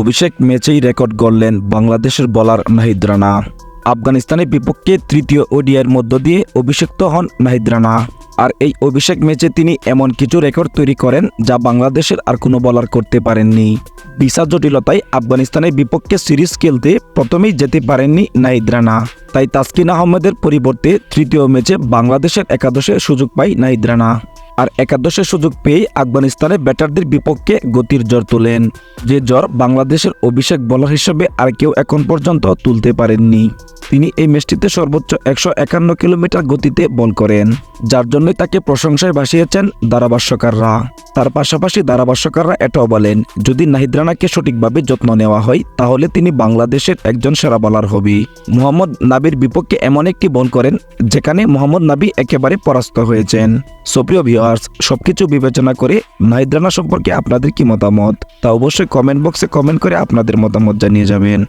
অভিষেক ম্যাচেই রেকর্ড গড়লেন বাংলাদেশের বলার নাহিদ রানা। আফগানিস্তানের বিপক্ষে তৃতীয় ওডিআইয়ের মধ্য দিয়ে অভিষিক্ত হন নাহিদ রানা। আর এই অভিষেক ম্যাচে তিনি এমন কিছু রেকর্ড তৈরি করেন যা বাংলাদেশের আর কোনো বলার করতে পারেননি। ভিসা জটিলতায় আফগানিস্তানের বিপক্ষে সিরিজ খেলতে প্রথমেই যেতে পারেননি নাহিদ রানা। তাই তাসকিন আহমেদের পরিবর্তে তৃতীয় ম্যাচে বাংলাদেশের একাদশে সুযোগ পায় নাহিদ রানা। আর একাদশের সুযোগ পেয়ে আফগানিস্তানে ব্যাটারদের বিপক্ষে গতির জ্বর তোলেন। যে জ্বর বাংলাদেশের অভিষেক বলার হিসেবে আর কেউ এখন পর্যন্ত তুলতে পারেননি। তিনি এই ম্যাচটিতে সর্বোচ্চ একশো একান্ন কিলোমিটার গতিতে বল করেন, যার জন্যই তাকে প্রশংসায় ভাসিয়েছেন ধারাভাষ্যকাররা। তার পাশাপাশি ধারাভাষ্যকাররা এটাও বলেন, যদি নাহিদ রানাকে সঠিকভাবে যত্ন নেওয়া হয়, তাহলে তিনি বাংলাদেশের একজন সেরা বলার হবে। মোহাম্মদ নাবির বিপক্ষে এমন একটি বল করেন, যেখানে মোহাম্মদ নাবি একেবারে পরাস্ত হয়েছেন। সুপ্রিয় ভিউয়ার্স সবকিছু বিবেচনা করে নাইদ্রানা সম্পর্কে আপনাদের কি মতামত? তা অবশ্যই কমেন্ট বক্সে কমেন্ট করে আপনাদের মতামত জানিয়ে যাবেন।